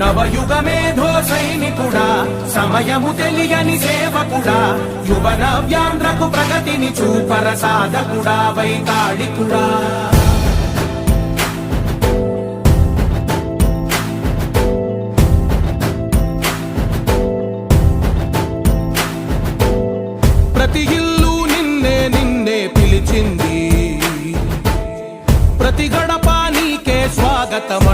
నవయుగ మేధో సైనికుడా సమయము తెలియని సేవకుడా యువ నవ్యాంధ్రకు ప్రగతిని చూపర సాధకుడా వైతాళికుడా. ప్రతి ఇల్లు నిన్నే నిన్నే పిలిచింది ప్రతి గడప నీకే స్వాగతం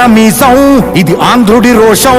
తిప్పరమీసం ఇది ఆంధ్రుడి రోషం.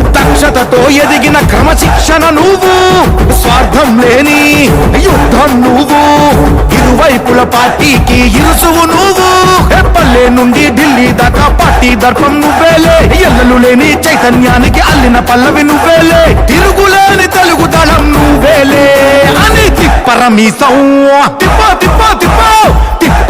దక్షతతో ఎదిగిన క్రమశిక్షణ నువ్వు. స్వార్థం లేని యుద్ధం నువ్వు. ఇరువైపుల పార్టీకి ఇరుసువు నువ్వు. పల్లె నుండి ఢిల్లీ దాకా పార్టీ దర్పం నువ్వేలే ఎల్లలు లేని చైతన్యానికి అల్లిన పల్లవి నువ్వేలే తిరుగులేని తెలుగు దళం నువ్వేలే అని తిప్పరమీసం తిప్ప తిప్ప తిప్ప.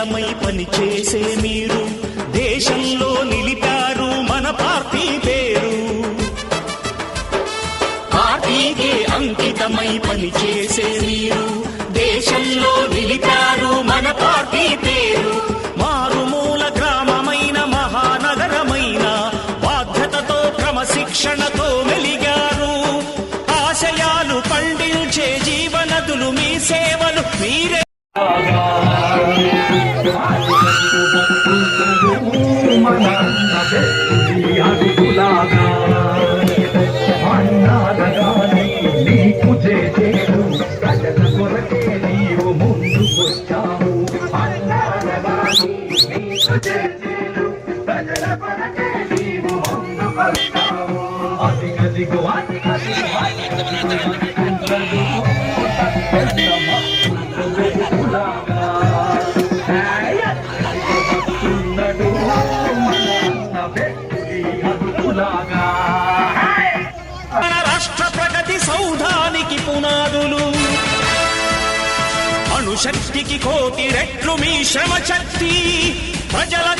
అంకితమై పని చేసే మీ మన రాష్ట్ర ప్రగతి సౌధానికి పునాదులు. అణుశక్తికి కోటి రెట్లు మీ శ్రమ శక్తి ప్రజలకు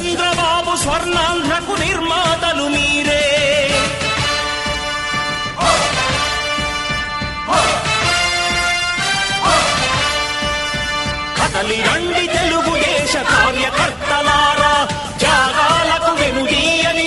చంద్రబాబు స్వర్ణాంధ్రకు నిర్మాతలు మీరే. కదలి రండి తెలుగుదేశ కార్యకర్తలారా త్యాగాలకు వెనుదీయని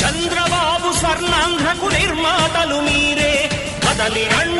చంద్రబాబు స్వర్ణాంధ్రకు నిర్మాతలు మీరే. కదలి రండి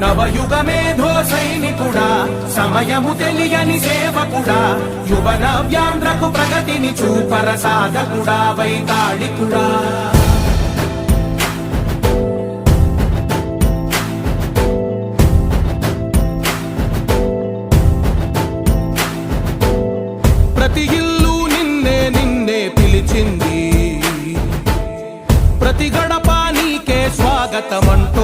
నవయుగ మేధో సైనికుడా సమయము తెలియని సేవకుడా యువన వ్యాంధ్రకు ప్రగతిని చూపర సాధకుడా వైతాళికుడా. ప్రతి ఇల్లు నిన్నే నిన్నే పిలిచింది ప్రతి గడప నీకే స్వాగతమంటోంది